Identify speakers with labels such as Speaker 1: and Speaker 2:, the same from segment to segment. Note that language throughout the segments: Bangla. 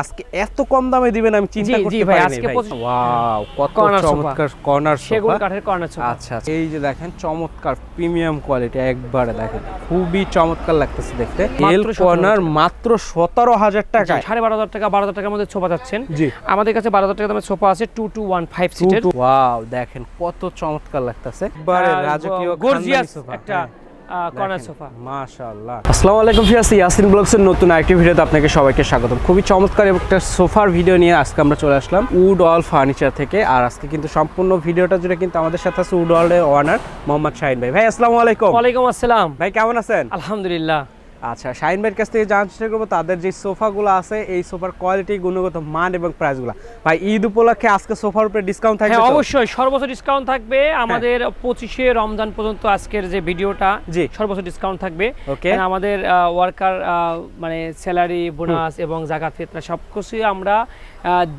Speaker 1: আজকে এত কম দামে দিবেন আমি চিন্তা করতে পারিনি
Speaker 2: আজকে
Speaker 1: ওয়াও কত চমৎকার কর্নার
Speaker 2: সেগুন কাঠের কর্নার সোফা।
Speaker 1: আচ্ছা আচ্ছা। এই যে দেখেন চমৎকার প্রিমিয়াম কোয়ালিটি একবারে দেখেন খুবই চমৎকার লাগতেছে দেখতে।
Speaker 2: মাত্র
Speaker 1: এল কর্নার মাত্র সতেরো হাজার টাকায়।
Speaker 2: সাড়ে বারো হাজার টাকা বারো হাজার টাকার মধ্যে সোফা যাচ্ছেন।
Speaker 1: জি।
Speaker 2: আমাদের কাছে বারো হাজার টাকা দামের সোফা আছে টু টু ওয়ান ফাইভ সিটের
Speaker 1: ওয়াও দেখেন কত চমৎকার লাগতেছে। একবারে রাজকীয়
Speaker 2: গর্জিয়াস। একটা
Speaker 1: হ্যাঁ।
Speaker 2: Corner sofa.
Speaker 1: মাশাআল্লাহ। আসসালামু আলাইকুম ফিয়াস ইয়াসিন ব্লগসের নতুন আরেকটি ভিডিওতে আপনাকে সবাইকে স্বাগতম। খুবই চমৎকার একটা সোফার ভিডিও নিয়ে আজকে আমরা চলে আসলাম উড অল ফার্নিচার থেকে। আর আজকে কিন্তু সম্পূর্ণ ভিডিওটা জুড়ে কিন্তু আমাদের সাথে আছে উড অলের ওয়ানার মোহাম্মদ শাহিন ভাই। ভাই আসসালামু আলাইকুম।
Speaker 2: ওয়ালাইকুম আসসালাম।
Speaker 1: ভাই কেমন আছেন?
Speaker 2: আলহামদুলিল্লাহ।
Speaker 1: আচ্ছা শাহিন ভাইয়ের কাছ থেকে জানার চেষ্টা করব তাদের যে সোফাগুলো আছে এই সোফার কোয়ালিটি গুণগত মান এবং প্রাইসগুলো ভাই ঈদ উপলক্ষে আজকে সোফার উপরে ডিসকাউন্ট থাকবে
Speaker 2: হ্যাঁ অবশ্যই সর্বোচ্চ ডিসকাউন্ট থাকবে। আমাদের পঁচিশে রমজান পর্যন্ত আজকের যে ভিডিওটা
Speaker 1: জি।
Speaker 2: সর্বোচ্চ ডিসকাউন্ট থাকবে. কারণ আমাদের ওয়ার্কার মানে স্যালারি বোনাস এবং জাকাত ফিতরা সব কিছুই আমরা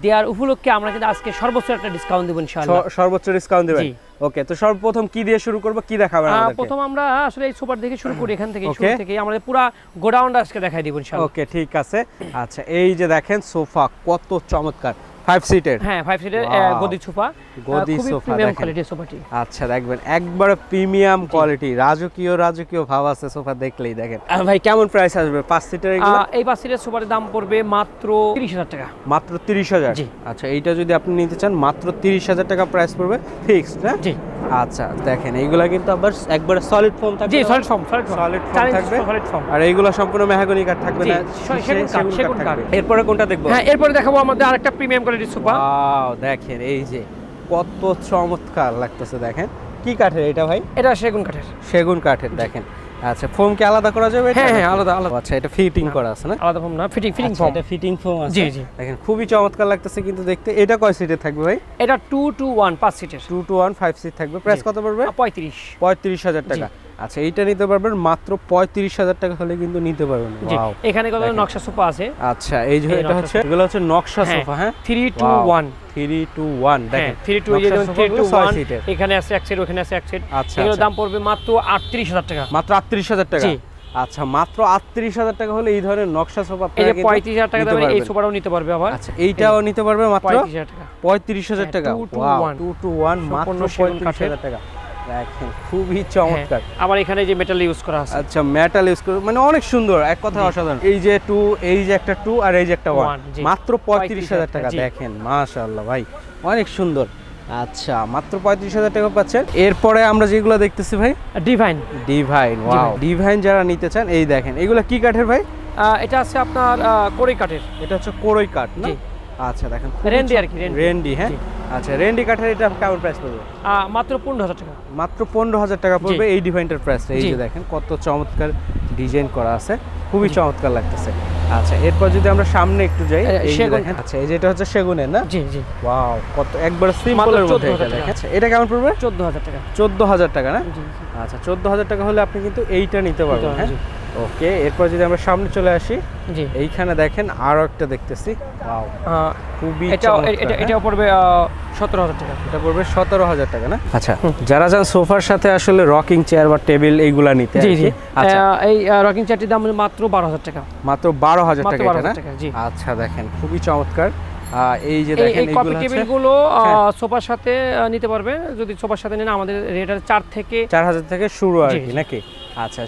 Speaker 2: দেওয়ার উপলক্ষে আমরা কিন্তু আজকে সর্বোচ্চ একটা ডিসকাউন্ট দেবো ইনশাআল্লাহ।
Speaker 1: সর্বোচ্চ ডিসকাউন্ট দিবেন। ওকে তো সর্বপ্রথম কি দিয়ে শুরু করব? কি দেখাবেন আমাদেরকে?
Speaker 2: প্রথম আমরা আসলে এই সুপার থেকে শুরু করি এখান থেকে শুরু থেকে আমাদের পুরো গোডাউনটা আজকে দেখাই দিব ইনশাআল্লাহ।
Speaker 1: ওকে ঠিক আছে। আচ্ছা এই যে দেখেন সোফা কত চমৎকার। ফাইভ সিটের
Speaker 2: হ্যাঁ ফাইভ সিটের গদি সোফা
Speaker 1: গদি সোফা
Speaker 2: প্রিমিয়াম
Speaker 1: দেখেন।
Speaker 2: সোফাটি।
Speaker 1: আচ্ছা দেখবেন একবারে প্রিমিয়াম কোয়ালিটি রাজকীয় রাজকীয় ভাব আছে সোফা দেখলেই দেখেন। ভাই কেমন প্রাইস আসবে? পাঁচ সিটের
Speaker 2: এই পাঁচ সিটের সোফার দাম পড়বে মাত্র তিরিশ হাজার টাকা।
Speaker 1: মাত্র তিরিশ হাজার? আচ্ছা এইটা যদি আপনি নিতে চান মাত্র তিরিশ হাজার টাকা প্রাইস পড়বে ফিক্সড হ্যাঁ
Speaker 2: জি।
Speaker 1: আচ্ছা দেখেন এইগুলা কিন্তু আবার একবারে সলিড ফোম থাকবে
Speaker 2: জি solid form solid form
Speaker 1: form থাকবে?
Speaker 2: সলিড ফর্ম
Speaker 1: আর এইগুলা সম্পূর্ণ মেহাগনি কাঠ থাকবে না?
Speaker 2: সেগুন কাঠ,
Speaker 1: থাকবে। এরপরে কোনটা দেখব?
Speaker 2: হ্যাঁ এরপরে দেখাবো আমাদের আরেকটা প্রিমিয়াম কোয়ালিটির সোফা
Speaker 1: ওয়াও দেখেন এই যে কত চমৎকার লাগতেছে দেখেন। কি কাঠের এটা ভাই?
Speaker 2: এটা সেগুন কাঠের।
Speaker 1: সেগুন কাঠের দেখেন। আচ্ছা ফোম কি আলাদা করা যাবে
Speaker 2: হ্যাঁ, হ্যাঁ, আলাদা, আলাদা।
Speaker 1: আচ্ছা এটা ফিটিং করা আছে না?
Speaker 2: আলাদা ফর্ম না ফিটিং ফিটিং
Speaker 1: আচ্ছা,
Speaker 2: ফর্ম
Speaker 1: এটা ফিটিং ফোম আছে।
Speaker 2: জি, জি।
Speaker 1: দেখেন খুবই চমৎকার লাগতেছে কিন্তু দেখতে এটা কয় সিটে থাকবে ভাই?
Speaker 2: এটা টু টু ওয়ান পাঁচ সিটের
Speaker 1: two two one five seat থাকবে। প্রাইস কত পড়বে?
Speaker 2: পঁয়ত্রিশ।
Speaker 1: পঁয়ত্রিশ হাজার টাকা। আচ্ছা এইটা নিতে পারবেন মাত্র পঁয়ত্রিশ হাজার টাকা হলে কিন্তু নিতে পারবেন।
Speaker 2: এখানে কত নকশা সোফা আছে?
Speaker 1: আচ্ছা এই যে এটা হচ্ছে এগুলো হচ্ছে নকশা সোফা হ্যাঁ?
Speaker 2: Three two one
Speaker 1: three two one
Speaker 2: হ্যাঁ
Speaker 1: দেখেন।
Speaker 2: Three two three two one এখানে আছে এক সেট ওখানে আছে এক সেট
Speaker 1: আচ্ছা,
Speaker 2: এগুলোর
Speaker 1: আচ্ছা।
Speaker 2: দাম পড়বে মাত্র আটত্রিশ হাজার টাকা।
Speaker 1: মাত্র আটত্রিশ হাজার টাকা? আচ্ছা মাত্র আটত্রিশ হাজার টাকা হলে এই ধরনের নকশা সোফা
Speaker 2: এই যে পঁয়ত্রিশ হাজার টাকা দামের এই। সোফাটাও নিতে পারবে আবার।
Speaker 1: আচ্ছা এইটাও নিতে পারবে মাত্র
Speaker 2: পঁয়ত্রিশ হাজার টাকা।
Speaker 1: পঁয়ত্রিশ হাজার
Speaker 2: হ্যাঁ,
Speaker 1: টাকা। টু টু ওয়ান মাত্র পঁয়ত্রিশ হাজার টাকা। দেখেন খুবই চমৎকার।
Speaker 2: হ্যাঁ, আবার এখানে যে মেটাল ইউজ করা আছে।
Speaker 1: আচ্ছা মেটাল ইউজ করে মানে অনেক সুন্দর এক কথা অসাধারণ। এই যে টু এই যে একটা টু আর এই যে একটা ওয়ান মাত্র পঁয়ত্রিশ হাজার টাকা। দেখেন মাশাআল্লাহ ভাই অনেক সুন্দর। আচ্ছা মাত্র পঁয়ত্রিশ হাজার টাকা পাচ্ছেন। এরপরে আমরা যেগুলো দেখতেছি ভাই?
Speaker 2: ডিভাইন
Speaker 1: ডিভাইন ওয়াও ডিভাইন যারা নিতে চান এই দেখেন এগুলো কি কাঠের ভাই?
Speaker 2: এটা আছে আপনার কোরই কাঠের।
Speaker 1: এটা হচ্ছে কোরই কাঠ না। আচ্ছা দেখেন
Speaker 2: রেন্ডি আর কি, রেন্ডি।
Speaker 1: হ্যাঁ? আচ্ছা রেন্ডি কাঠের এটা কেমন প্রাইস পড়বে?
Speaker 2: মাত্র পনেরো হাজার টাকা।
Speaker 1: মাত্র পনেরো হাজার টাকা পড়বে এই ডিভাইনটার প্রাইস এই যে দেখেন কত চমৎকার ডিজাইন করা আছে। খুবই চমৎকার লাগতেছে। আচ্ছা এরপর যদি আমরা সামনে একটু যাই আচ্ছা এই যেটা হচ্ছে সেগুনের না?
Speaker 2: জি জি।
Speaker 1: ওয়াও কত একবার সিম্পলের মধ্যে
Speaker 2: 14,000
Speaker 1: আচ্ছা এটা কেমন পড়বে?
Speaker 2: চোদ্দ হাজার টাকা।
Speaker 1: চোদ্দ হাজার টাকা না। আচ্ছা চোদ্দ হাজার টাকা হলে আপনি কিন্তু এইটা নিতে পারবেন হ্যাঁ। ওকে এরপর যদি আমরা সামনে চলে আসি
Speaker 2: জি।
Speaker 1: এইখানে দেখেন আরও একটা দেখতেছি। ওয়াও খুবই
Speaker 2: এটা
Speaker 1: হ্যাঁ?
Speaker 2: পড়বে সতেরো হাজার টাকা।
Speaker 1: এটা পড়বে সতেরো হাজার টাকা না? আচ্ছা যারা যান সোফার সাথে আসলে রকিং চেয়ার বা টেবিল এইগুলা নিতে
Speaker 2: জি জি।
Speaker 1: আচ্ছা।
Speaker 2: এই রকিং চেয়ারটির দাম মাত্র বারো হাজার টাকা।
Speaker 1: মাত্র বারো হাজার টাকা এটা না?
Speaker 2: জি।
Speaker 1: আচ্ছা দেখেন খুবই চমৎকার। আহ, এই যে দেখেন
Speaker 2: এই কপি
Speaker 1: এইগুলো
Speaker 2: টেবিল
Speaker 1: হচ্ছে
Speaker 2: গুলো
Speaker 1: হ্যাঁ।
Speaker 2: সোফার সাথে নিতে পারবে। যদি সোফার সাথে নেন আমাদের রেট আছে চার থেকে
Speaker 1: চার হাজার থেকে শুরু আর কি নাকি? আচ্ছা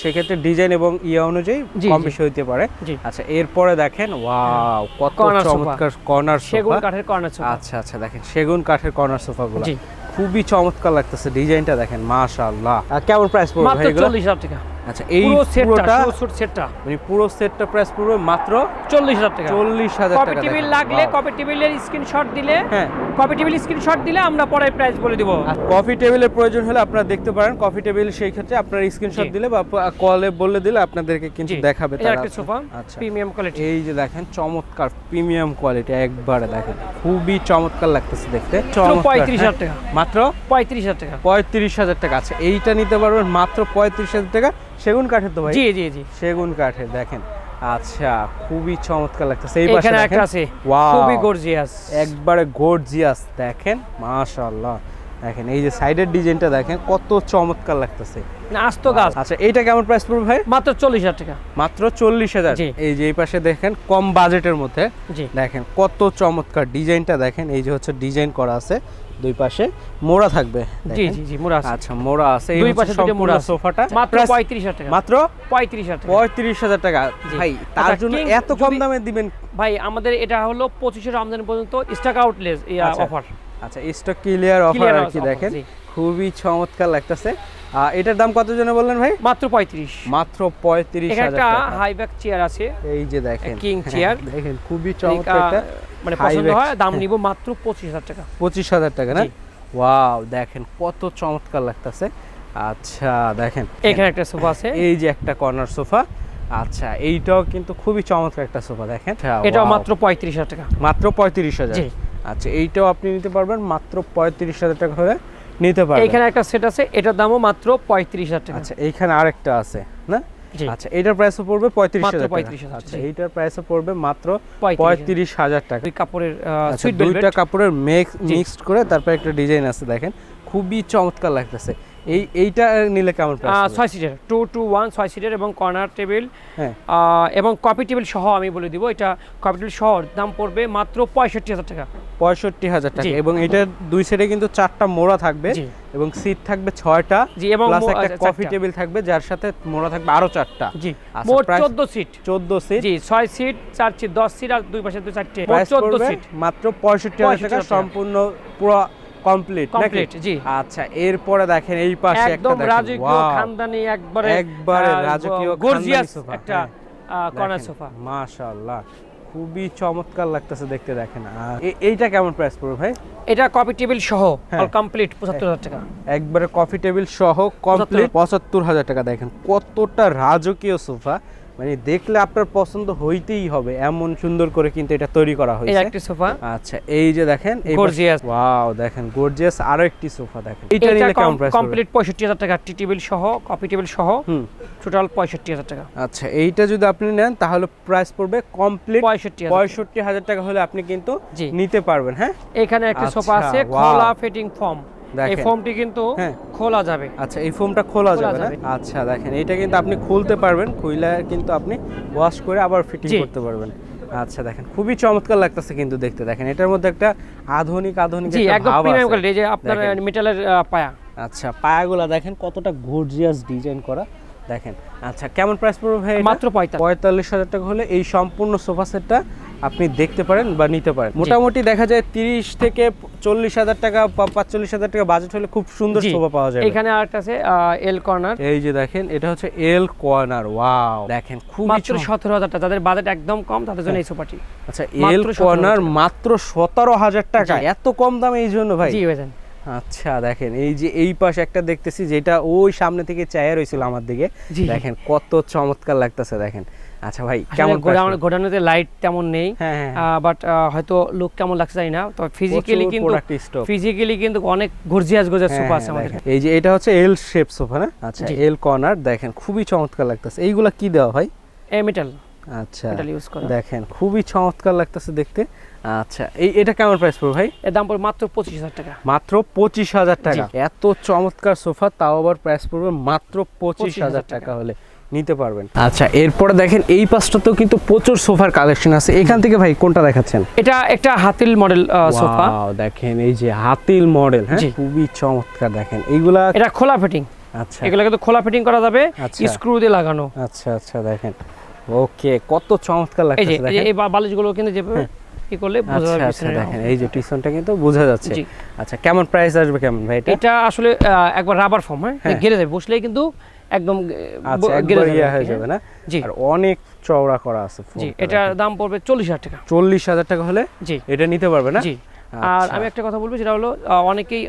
Speaker 1: সেক্ষেত্রে ডিজাইন এবং ইয়া অনুযায়ী কম বেশি হইতে পারে। আচ্ছা এরপরে দেখেন ওয়াও কত চমৎকার কর্নার
Speaker 2: সেগুন কাঠের কর্নার সোফা
Speaker 1: আচ্ছা আচ্ছা দেখেন সেগুন কাঠের কর্নার সোফাগুলো
Speaker 2: গুলো
Speaker 1: খুবই চমৎকার লাগতেছে ডিজাইনটা দেখেন মাশাআল্লাহ। কেমন প্রাইস পড়বে ভাই এগুলো?
Speaker 2: চল্লিশ হাজার টাকা।
Speaker 1: আচ্ছা এই পুরোটা
Speaker 2: সেটটা
Speaker 1: মানে পুরো সেটটা প্রাইস পড়বে মাত্র
Speaker 2: চল্লিশ হাজার টাকা।
Speaker 1: চল্লিশ হাজার
Speaker 2: কপি টেবিল লাগলে কপি টেবিলের স্ক্রিনশট দিলে
Speaker 1: হ্যাঁ।
Speaker 2: কপি টেবিল স্ক্রিনশট দিলে আমরা পরে প্রাইস বলে দিব।
Speaker 1: কফি টেবিলের প্রয়োজন হলে আপনারা দেখতে পারেন কফি টেবিল সেই ক্ষেত্রে আপনারা স্ক্রিনশট দিলে বা কলে বললে দিলে আপনাদেরকে কিন্তু দেখাবে তারা
Speaker 2: একটা সোফা
Speaker 1: আচ্ছা।
Speaker 2: প্রিমিয়াম কোয়ালিটি
Speaker 1: এই যে দেখেন চমৎকার প্রিমিয়াম কোয়ালিটি একবারে দেখেন। খুবই চমৎকার লাগতেছে দেখতে। চমৎকার,
Speaker 2: পঁয়ত্রিশ
Speaker 1: হ্যাঁ।
Speaker 2: হাজার টাকা।
Speaker 1: মাত্র?
Speaker 2: পঁয়ত্রিশ হাজার টাকা।
Speaker 1: পঁয়ত্রিশ হাজার টাকা। আছে এইটা নিতে পারবেন মাত্র পঁয়ত্রিশ হাজার টাকা। সেগুন কাঠের তো ভাই?
Speaker 2: জি জি জি।
Speaker 1: সেগুন কাঠের দেখেন। আচ্ছা খুবই চমৎকার লাগতেছে। এই পাশে দেখেন।
Speaker 2: একটা আছে! খুবই গর্জিয়াস
Speaker 1: একবারে গর্জিয়াস দেখেন? মাশাআল্লাহ। দেখেন এই যে সাইডের ডিজাইনটা দেখেন কত চমৎকার লাগতেছে।
Speaker 2: আস্ত গাছ।
Speaker 1: আচ্ছা এইটা কেমন প্রাইস পড়বে ভাই?
Speaker 2: মাত্র চল্লিশ হাজার টাকা।
Speaker 1: মাত্র চল্লিশ হাজার। এই যে এই পাশে দেখেন কম বাজেটের মধ্যে। দেখেন কত চমৎকার ডিজাইনটা দেখেন এই যে হচ্ছে ডিজাইন করা আছে দুই পাশে মোড়া থাকবে।
Speaker 2: জি জি জি মোড়া
Speaker 1: আচ্ছা মোড়া আছে
Speaker 2: দুই পাশে দুটো মোড়া
Speaker 1: সোফাটা।
Speaker 2: মাত্র
Speaker 1: Price-
Speaker 2: পঁয়ত্রিশ হাজার টাকা।
Speaker 1: মাত্র
Speaker 2: টাকা।
Speaker 1: টাকা। ভাই তার
Speaker 2: আচ্ছা,
Speaker 1: জন্য এত কম দামে দিবেন?
Speaker 2: ভাই আমাদের এটা হলো পঁচিশে রমজান পর্যন্ত স্টক আউটলেস। অফার
Speaker 1: আচ্ছা স্টক ক্লিয়ার অফার আর কি দেখেন। খুবই চমৎকার লাগতেছে। এটার দাম কত জন্য বললেন ভাই?
Speaker 2: মাত্র পঁয়ত্রিশ।
Speaker 1: মাত্র পঁয়ত্রিশ
Speaker 2: এখানে
Speaker 1: হাজার
Speaker 2: একটা হাই ব্যাক চেয়ার আছে।
Speaker 1: এই যে দেখেন।
Speaker 2: King chair।
Speaker 1: দেখেন খুবই চমৎকার একটা
Speaker 2: মানে পছন্দ হয় দাম নিব মাত্র পঁচিশ হাজার টাকা।
Speaker 1: পঁচিশ হাজার টাকা না। ওয়াও দেখেন কত চমৎকার লাগতেছে। আচ্ছা দেখেন।
Speaker 2: এখানে একটা সোফা আছে।
Speaker 1: এই যে একটা কর্নার সোফা আচ্ছা এইটাও কিন্তু খুবই চমৎকার একটা সোফা দেখেন।
Speaker 2: এটাও মাত্র পঁয়ত্রিশ হাজার টাকা।
Speaker 1: মাত্র পঁয়ত্রিশ হাজার।
Speaker 2: জি।
Speaker 1: আচ্ছা এইটাও আপনি নিতে পারবেন মাত্র পঁয়ত্রিশ হাজার টাকা হলে নিতে পারবেন।
Speaker 2: এখানে একটা সেট আছে এটার দামও মাত্র পঁয়ত্রিশ হাজার টাকা।
Speaker 1: আচ্ছা এইখানে আরেকটা আছে না? আচ্ছা এইটার প্রাইসও পড়বে পঁয়ত্রিশ হাজার টাকা।
Speaker 2: 35,000
Speaker 1: আচ্ছা এইটার প্রাইসও পড়বে মাত্র
Speaker 2: পঁয়ত্রিশ
Speaker 1: হাজার। টাকা।
Speaker 2: কাপড়ের
Speaker 1: আচ্ছা দুইটা কাপড়ের মিক্স মিক্সড করে তারপর একটা ডিজাইন আছে দেখেন। খুবই চমৎকার লাগতেছে। এই এইটা নিলে কেমন
Speaker 2: ছয় সিটের টু টু ওয়ান ছয় সিটের এবং কর্নার টেবিল
Speaker 1: হ্যাঁ।
Speaker 2: এবং কপি টেবিল সহ আমি বলে দিব এটা কপি টেবিল সহ দাম পড়বে মাত্র পঁয়ষট্টি হাজার টাকা।
Speaker 1: পঁয়ষট্টি হাজার টাকা। এবং এটার দুই সাইডে কিন্তু চারটা মোড়া থাকবে এবং সিট থাকবে ছয়টা
Speaker 2: জি এবং
Speaker 1: প্লাস একটা
Speaker 2: আচ্ছা,
Speaker 1: কফি টেবিল থাকবে যার সাথে মোড়া থাকবে আরও চারটা।
Speaker 2: জি।
Speaker 1: আচ্ছা,
Speaker 2: মোট
Speaker 1: price-
Speaker 2: চোদ্দ সিট
Speaker 1: চোদ্দ সিট
Speaker 2: জি ছয় সিট চার সিট দশ সিট আর দুই পাশে দুই চারটে। মোট
Speaker 1: প্রাইস
Speaker 2: চোদ্দ
Speaker 1: পড়বে
Speaker 2: সিট
Speaker 1: মাত্র পঁয়ষট্টি হাজার টাকা। সম্পূর্ণ পুরো কমপ্লিট
Speaker 2: কমপ্লিট জি।
Speaker 1: আচ্ছা এরপরে দেখেন এই পাশে একটা
Speaker 2: একদম রাজকীয় খানদানি একবারে
Speaker 1: একবারে রাজকীয়
Speaker 2: গর্জিয়াস একটা কর্নার সোফা।
Speaker 1: মাশাআল্লাহ। খুবই চমৎকার লাগতেছে দেখতে দেখেন। আর এইটা কেমন প্রাইস পড়বে ভাই?
Speaker 2: এটা কপি টেবিল সহ
Speaker 1: অল
Speaker 2: কমপ্লিট পঁচাত্তর হাজার টাকা।
Speaker 1: একবারে কফি টেবিল সহ কমপ্লিট পঁচাত্তর। হাজার টাকা দেখেন কতটা রাজকীয় সোফা মানে দেখলে আপনার পছন্দ হইতেই হবে এমন সুন্দর করে কিন্তু এটা তৈরি করা হয়েছে।
Speaker 2: একটি সোফা।
Speaker 1: আচ্ছা এই যে দেখেন
Speaker 2: Gorgeous।
Speaker 1: ওয়াও দেখেন গর্জিয়াস আরও একটি সোফা দেখেন। এটা নিলে কেমন প্রাইস
Speaker 2: কমপ্লিট পঁয়ষট্টি হাজার টাকা টি টেবিল সহ কপি টেবিল সহ
Speaker 1: হুম।
Speaker 2: টোটাল পঁয়ষট্টি হাজার টাকা।
Speaker 1: আচ্ছা এইটা যদি আপনি নেন তাহলে প্রাইস পড়বে কমপ্লিট
Speaker 2: পঁয়ষট্টি হাজার
Speaker 1: পঁয়ষট্টি হাজার টাকা হলে আপনি কিন্তু নিতে পারবেন হ্যাঁ?
Speaker 2: এখানে একটা সোফা
Speaker 1: আচ্ছা,
Speaker 2: আছে খোলা ফিটিং ফর্ম এই। ফর্মটি কিন্তু
Speaker 1: হ্যাঁ।
Speaker 2: খোলা যাবে।
Speaker 1: আচ্ছা এই ফোমটা খোলা যাবে না? আচ্ছা দেখেন এটা কিন্তু আপনি খুলতে পারবেন খুইলে কিন্তু আপনি ওয়াশ করে আবার ফিটিং করতে পারবেন। আচ্ছা দেখেন খুবই চমৎকার লাগতেছে কিন্তু দেখতে। দেখেন এটার মধ্যে একটা আধুনিক আধুনিক
Speaker 2: এই যে আপনার। মেটালের পায়া।
Speaker 1: আচ্ছা পায়াগুলা দেখেন কতটা গর্জিয়াস ডিজাইন করা। দেখেন আচ্ছা কেমন প্রাইস পড়বে ভাই?
Speaker 2: মাত্র পঁয়তাল্লিশ।
Speaker 1: পঁয়তাল্লিশ হাজার টাকা হলে এই সম্পূর্ণ সোফা সেটটা আপনি দেখতে পারেন বা নিতে পারেন। মোটামুটি দেখা যায় তিরিশ থেকে চল্লিশ হাজার টাকা বা পাঁচচল্লিশ হাজার টাকা বাজেট হলে খুব সুন্দর। সোফা পাওয়া যায়
Speaker 2: এখানে আরেকটা আছে এল কর্নার
Speaker 1: এই যে দেখেন এটা হচ্ছে এল কর্নার ওয়াও দেখেন খুবই
Speaker 2: মাত্র সতেরো হাজার টাকা যাদের বাজেট একদম কম তাদের জন্য এই সোফাটি
Speaker 1: আচ্ছা এল কর্নার মাত্র সতেরো হাজার টাকা। এত কম দাম এই জন্য ভাই?
Speaker 2: জি
Speaker 1: আচ্ছা দেখেন এই যে এই পাশে একটা দেখতেছি যেটা ওই সামনে থেকে চায়া রয়েছিল আমার দিকে। দেখেন কত চমৎকার লাগতেছে দেখেন। আচ্ছা ভাই কেমন
Speaker 2: লাইট তেমন নেই
Speaker 1: হ্যাঁ হ্যাঁ
Speaker 2: বাট হয়তো লুক কেমন লাগছে জানি না তো ফিজিক্যালি কিন্তু ফিজিক্যালি কিন্তু অনেক গর্জিয়াস গর্জিয়াস
Speaker 1: হ্যাঁ,
Speaker 2: সোফা আছে
Speaker 1: হ্যাঁ,
Speaker 2: আমাদের
Speaker 1: এই যে এটা হচ্ছে এল শেপ সোফা না? আচ্ছা। এল কর্নার দেখেন খুবই চমৎকার লাগতেছে। এইগুলা কি দেওয়া ভাই?
Speaker 2: এ মেটাল
Speaker 1: আচ্ছা। দেখেন খুবই চমৎকার লাগতেছে দেখতে। আচ্ছা এই এটা কেমন প্রাইস পড়বে ভাই?
Speaker 2: এর দাম পড়বে মাত্র পঁচিশ হাজার টাকা।
Speaker 1: মাত্র পঁচিশ হাজার টাকা। এত চমৎকার সোফা তাও আবার প্রাইস পড়বে মাত্র পঁচিশ হাজার টাকা হলে। নিতে পারবেন। আচ্ছা এরপরে দেখেন এই পাশটাতেও কিন্তু প্রচুর সোফার কালেকশন আছে। এখান থেকে ভাই কোনটা দেখাচ্ছেন?
Speaker 2: এটা একটা হাতিল মডেল সোফা।
Speaker 1: দেখেন এই যে হাতিল মডেল হ্যাঁ? খুবই চমৎকার দেখেন। এইগুলা
Speaker 2: এটা খোলা ফিটিং
Speaker 1: আচ্ছা।
Speaker 2: এগুলো কিন্তু খোলা ফিটিং করা যাবে
Speaker 1: আচ্ছা।
Speaker 2: স্ক্রু দিয়ে লাগানো।
Speaker 1: আচ্ছা আচ্ছা দেখেন। ওকে কত চমৎকার লাগছে
Speaker 2: এই যে
Speaker 1: দেখেন।
Speaker 2: এই বালিশগুলো কিন্তু যেভাবে কি করলে বোঝা
Speaker 1: আচ্ছা
Speaker 2: যাবে
Speaker 1: আচ্ছা দেখেন এই যে কিন্তু বোঝা যাচ্ছে। আচ্ছা কেমন প্রাইস আসবে কেমন ভাই এটা?
Speaker 2: এটা আসলে একবার রাবার ফর্ম হ্যাঁ?
Speaker 1: হ্যাঁ।
Speaker 2: গেড়ে যাবে বসলেই কিন্তু একদম
Speaker 1: আচ্ছা হয়ে
Speaker 2: হ্যাঁ।
Speaker 1: যাবে না?
Speaker 2: জি।
Speaker 1: আর অনেক চওড়া করা আছে
Speaker 2: জি এটার দাম পড়বে চল্লিশ হাজার টাকা।
Speaker 1: চল্লিশ হাজার টাকা হলে
Speaker 2: জি।
Speaker 1: এটা নিতে পারবে না?
Speaker 2: জি। আর
Speaker 1: আচ্ছা।
Speaker 2: আমি একটা কথা বলব সেটা হলো অনেকেই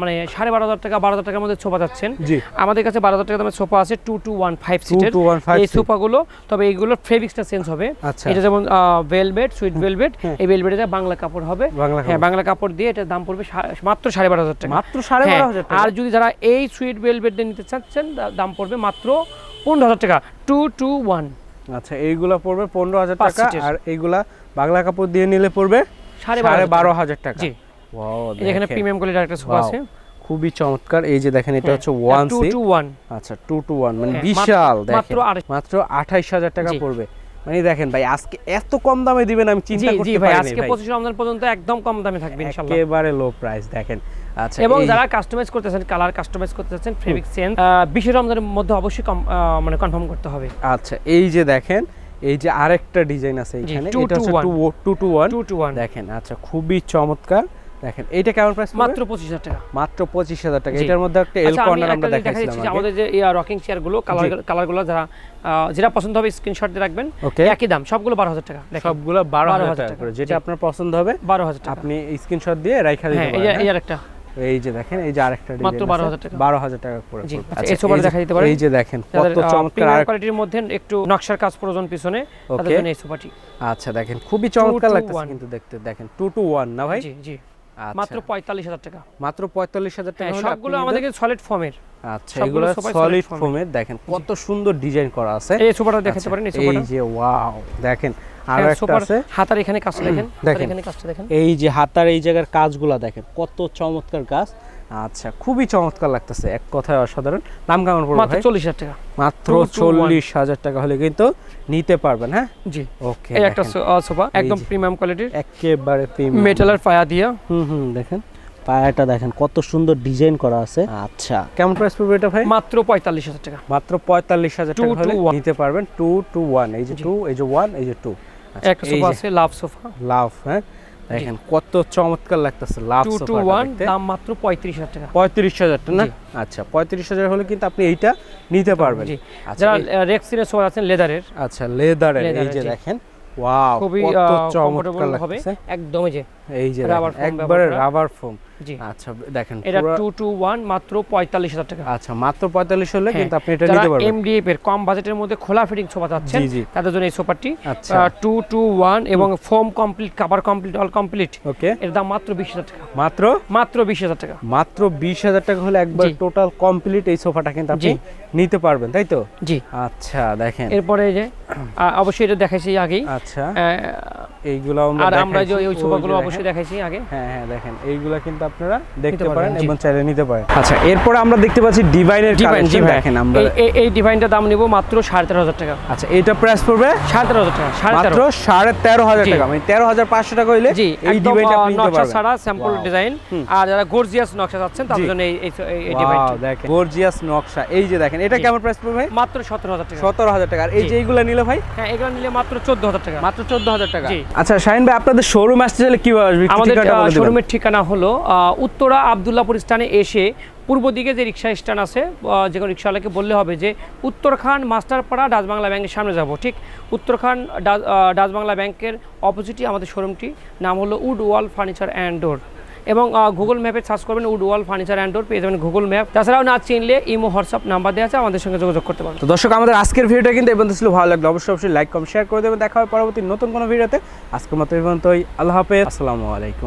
Speaker 2: মানে সাড়ে বারো হাজার টাকা বারো হাজার টাকার মধ্যে সোফা যাচ্ছেন। আমাদের কাছে বারো হাজার টাকা দামের সোফা আছে টু টু ওয়ান ফাইভ সিটের এই সোফাগুলো তবে এইগুলোর ফেব্রিক্সটা চেঞ্জ হবে।
Speaker 1: আচ্ছা।
Speaker 2: এটা যেমন ভেলভেট সুইট ভেলভেট
Speaker 1: হ্যাঁ।
Speaker 2: এই ভেলভেটে বাংলা কাপড় হবে। হ্যাঁ বাংলা কাপড় দিয়ে এটার দাম পড়বে মাত্র সাড়ে বারো হাজার টাকা।
Speaker 1: মাত্র সাড়ে
Speaker 2: হ্যাঁ,
Speaker 1: বারো হাজার টাকা।
Speaker 2: আর যদি যারা এই সুইট ভেলভেট দিয়ে নিতে চাচ্ছেন দাম পড়বে মাত্র পনেরো হাজার টাকা টু টু ওয়ান
Speaker 1: আচ্ছা এইগুলা পড়বে পনেরো হাজার টাকা আর এইগুলা বাংলা কাপড় দিয়ে নিলে পড়বে
Speaker 2: সাড়ে
Speaker 1: সাড়ে
Speaker 2: বারো
Speaker 1: বারো হাজার টাকা।
Speaker 2: জি।
Speaker 1: Wow,
Speaker 2: এই যে এখানে প্রিমিয়াম কোয়ালিটির একটা সোফা আছে।
Speaker 1: খুবই চমৎকার। এই যে দেখেন এটা হচ্ছে one
Speaker 2: two
Speaker 1: C
Speaker 2: two one
Speaker 1: আচ্ছা টু টু ওয়ান মানে
Speaker 2: হ্যাঁ,
Speaker 1: বিশাল দেখেন।
Speaker 2: মাত্র
Speaker 1: আঠাইশ হাজার টাকা পড়বে। মানে দেখেন ভাই আজকে এত কম দামে দিবেন আমি চিন্তা
Speaker 2: জি
Speaker 1: করতে
Speaker 2: ভাই আজকে
Speaker 1: ভাই।
Speaker 2: পঁচিশ রমজান পর্যন্ত একদম কম দামে থাকবে
Speaker 1: একেবারে লো প্রাইস দেখেন। আচ্ছা
Speaker 2: এবং যারা কাস্টমাইজ করতেছেন কালার কাস্টমাইজ করতে চাচ্ছেন ফেব্রিক চেঞ্জ বিশেষ রমজানের মধ্যে অবশ্যই মানে কনফার্ম করতে হবে।
Speaker 1: আচ্ছা এই যে দেখেন এই যে আরেকটা ডিজাইন আছে এখানে এটা হচ্ছে
Speaker 2: one।
Speaker 1: Two two one
Speaker 2: two two one
Speaker 1: দেখেন আচ্ছা খুবই চমৎকার। দেখেন এইটা কেমন প্রাইস
Speaker 2: মাত্র পঁচিশ হাজার টাকা।
Speaker 1: মাত্র পঁচিশ হাজার টাকা। এটার মধ্যে একটা এল
Speaker 2: আচ্ছা
Speaker 1: কর্নার আমরা দেখাইছিলাম
Speaker 2: দিচ্ছি যে
Speaker 1: আগে।
Speaker 2: আমাদের যে রকিং চেয়ারগুলো কালার কালারগুলো যারা যেটা পছন্দ হবে স্ক্রিনশট দিয়ে রাখবেন একই দাম সবগুলো বারো হাজার টাকা। দেখেন
Speaker 1: সবগুলো বারো হাজার
Speaker 2: 12,000
Speaker 1: টাকা করে। যেটা আপনার পছন্দ হবে
Speaker 2: বারো হাজার টাকা।
Speaker 1: আপনি স্ক্রিনশট দিয়ে রাইখা দিতে
Speaker 2: হ্যাঁ এই যে-
Speaker 1: পারেন
Speaker 2: এই
Speaker 1: হ্যাঁ?
Speaker 2: একটা
Speaker 1: এই যে দেখেন এই যে আরেকটা
Speaker 2: মাত্র 12,000 টাকা।
Speaker 1: বারো হাজার টাকা করে
Speaker 2: জি। আচ্ছা, সোফাটা
Speaker 1: এই
Speaker 2: দেখা দিতে পারেন।
Speaker 1: এই যে দেখেন কত চমৎকার
Speaker 2: কোয়ালিটির মধ্যে একটু নকশার কাজ প্রয়োজন পিছনে তাদের জন্য এই সোফাটি।
Speaker 1: আচ্ছা দেখেন খুবই চমৎকার লাগতেছে কিন্তু দেখতে। দেখেন টু টু ওয়ান না ভাই?
Speaker 2: জি জি।
Speaker 1: আচ্ছা,
Speaker 2: মাত্র পঁয়তাল্লিশ হাজার টাকা।
Speaker 1: মাত্র পঁয়তাল্লিশ হাজার টাকা
Speaker 2: হ্যাঁ সবগুলো আমাদের সলিড ফর্মের
Speaker 1: আচ্ছা এগুলো সলিড ফোমের দেখেন কত সুন্দর ডিজাইন করা আছে।
Speaker 2: এই সোফাটা দেখাতে
Speaker 1: আচ্ছা,
Speaker 2: পারেন এই
Speaker 1: এই যে ওয়াও দেখেন আর
Speaker 2: হ্যাঁ,
Speaker 1: একটা আছে।
Speaker 2: হাতার এখানে কাজটা দেখেন এখানে কাজটা দেখেন।
Speaker 1: এই যে হাতার এই জায়গার কাজগুলা দেখেন কত চমৎকার কাজ। আচ্ছা খুবই চমৎকার লাগতেছে এক কথায় অসাধারণ। দাম কেমন পড়বে
Speaker 2: মাত্র টাকা।
Speaker 1: মাত্র টাকা হলে কিন্তু নিতে পারবেন হ্যাঁ?
Speaker 2: জি।
Speaker 1: ওকে
Speaker 2: এই একটা সোফা একদম প্রিমিয়াম কোয়ালিটির
Speaker 1: একেবারে প্রিমিয়াম
Speaker 2: মেটালের পায়া দিয়া।
Speaker 1: হুম হুম দেখেন। পায়াটা দেখেন কত সুন্দর ডিজাইন করা আছে। আচ্ছা কেমন প্রাইস পড়বে এটা ভাই?
Speaker 2: মাত্র পঁয়তাল্লিশ হাজার টাকা।
Speaker 1: মাত্র পঁয়তাল্লিশ হাজার টাকা হলে নিতে পারবেন টু টু ওয়ান এই যে। টু এই যে ওয়ান এই যে টু
Speaker 2: একটা সোফা আছে লাভ সোফা।
Speaker 1: লাভ হ্যাঁ? দেখেন কত চমৎকার লাগতেছে লাভ
Speaker 2: দাম মাত্র টাকা।
Speaker 1: না? আচ্ছা পঁয়ত্রিশ হাজার হলে কিন্তু আপনি এইটা নিতে পারবেন। আচ্ছা
Speaker 2: যারা
Speaker 1: এই-
Speaker 2: রেক্সিনের সোফা আছেন লেদারের।
Speaker 1: আচ্ছা লেদারের এই যে দেখেন ওয়াও কত চমৎকার
Speaker 2: যে
Speaker 1: এই যে একবারে রাবার ফোম
Speaker 2: জি।
Speaker 1: আচ্ছা দেখেন
Speaker 2: এটা
Speaker 1: পুরা-
Speaker 2: টু টু ওয়ান মাত্র পঁয়তাল্লিশ হাজার টাকা।
Speaker 1: আচ্ছা মাত্র পঁয়তাল্লিশ হলে
Speaker 2: হ্যাঁ,
Speaker 1: কিন্তু আপনি এটা নিতে পারবেন।
Speaker 2: এমডিএফ এর কম বাজেটের মধ্যে খোলা ফিটিং সোফা চাচ্ছেন তাদের জন্য এই সোফাটি
Speaker 1: আচ্ছা।
Speaker 2: টু টু ওয়ান এবং foam complete cover complete all complete
Speaker 1: okay
Speaker 2: এর দাম মাত্র বিশ হাজার টাকা।
Speaker 1: মাত্র?
Speaker 2: মাত্র বিশ হাজার টাকা।
Speaker 1: মাত্র বিশ হাজার টাকা হলে একবার টোটাল কমপ্লিট এই সোফাটা কিন্তু আপনি নিতে পারবেন তাই তো?
Speaker 2: জি।
Speaker 1: আচ্ছা দেখেন।
Speaker 2: এরপরে যে অবশ্যই এটা দেখাইছি আগেই।
Speaker 1: আচ্ছা। এইগুলো আমরা
Speaker 2: আর আমরা যে ওই সোফাগুলো অবশ্যই। দেখাইছি আগে।
Speaker 1: হ্যাঁ হ্যাঁ দেখেন এইগুলা কিন্তু আপনারা দেখতে পারেন এবং চাইলে নিতে পারেন। আচ্ছা এরপরে আমরা দেখতে পাচ্ছি ডিভাইনের কালেকশন দেখেন আমরা।
Speaker 2: এই- এই দাম নিব মাত্র সাড়ে তেরো হাজার টাকা।
Speaker 1: আচ্ছা এটা প্রাইস পড়বে?
Speaker 2: সাড়ে তেরো হাজার টাকা সাড়ে
Speaker 1: মাত্র
Speaker 2: তেরো
Speaker 1: সাড়ে তেরো হাজার টাকা। মানে তেরো হাজার পাঁচশো টাকা হইলে এই ডিভাইনটা আপনি নিতে
Speaker 2: নকশা
Speaker 1: পারবেন।
Speaker 2: ছাড়া স্যাম্পল ডিজাইন আর যারা গর্জিয়াস নকশা চাচ্ছেন তাদের জন্য এই ডিভাইনটি।
Speaker 1: দেখেন। গর্জিয়াস নকশা। এই যে দেখেন এটা কেমন প্রাইস পড়বে
Speaker 2: মাত্র সতেরো হাজার টাকা।
Speaker 1: সতেরো হাজার টাকা। আর এই। যে এইগুলা নিলে ভাই?
Speaker 2: হ্যাঁ এগুলো নিলে মাত্র চোদ্দ হাজার টাকা।
Speaker 1: মাত্র চোদ্দ হাজার টাকা। আচ্ছা শাহিন ভাই আপনাদের শোরুম আসতে চাইলে কীভাবে আসবে?
Speaker 2: আমাদের। শোরুমের ঠিকানা হলো উত্তরা আবদুল্লাপুর স্থানে এসে পূর্ব দিকে যে রিক্সা স্ট্যান্ড আছে যে কোনো রিক্সাওয়ালাকে বললে হবে যে উত্তরখান মাস্টারপাড়া ডাচ বাংলা ব্যাংকের সামনে যাব। ঠিক উত্তরখান ডাচ আহ, বাংলা ব্যাংকের অপোজিটই আমাদের শোরুমটি নাম হলো wood wall furniture and door. এবং গুগল ম্যাপে সার্চ করবেন wood wall furniture and door পেয়ে যাবেন গুগল ম্যাপ তাছাড়াও না চিনলে ইমো হোয়াটসঅ্যাপ নাম্বার দেওয়া আছে আমাদের সঙ্গে যোগাযোগ করতে পারবেন।
Speaker 1: তো দর্শক আমাদের আজকের ভিডিওটা কিন্তু পর্যন্ত ছিল ভালো লাগল। অবশ্যই অবশ্যই লাইক কম শেয়ার করে দেবেন। দেখা হবে পরবর্তী নতুন কোনো ভিডিওতে। আজকের মতো এই পর্যন্তই। আল্লাহ হাফেজ। আসসালামু আলাইকুম।